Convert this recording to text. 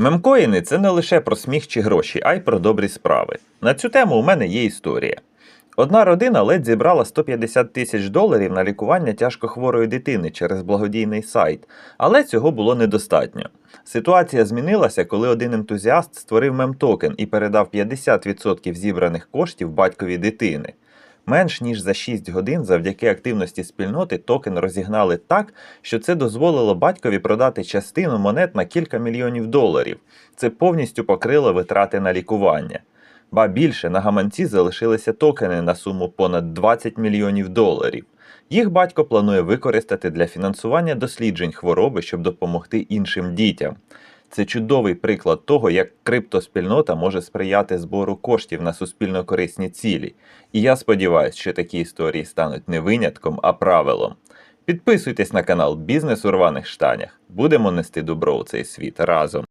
Мемкоїни це не лише про сміх чи гроші, а й про добрі справи. На цю тему у мене є історія. Одна родина ледь зібрала 150 тисяч доларів на лікування тяжкохворої дитини через благодійний сайт, але цього було недостатньо. Ситуація змінилася, коли один ентузіаст створив мемтокен і передав 50% зібраних коштів батькові дитини. Менш ніж за 6 годин завдяки активності спільноти токен розігнали так, що це дозволило батькові продати частину монет на кілька мільйонів доларів. Це повністю покрило витрати на лікування. Ба більше на гаманці залишилися токени на суму понад 20 мільйонів доларів. Їх батько планує використати для фінансування досліджень хвороби, щоб допомогти іншим дітям. Це чудовий приклад того, як криптоспільнота може сприяти збору коштів на суспільно корисні цілі. І я сподіваюся, що такі історії стануть не винятком, а правилом. Підписуйтесь на канал Бізнес у рваних штанях. Будемо нести добро у цей світ разом.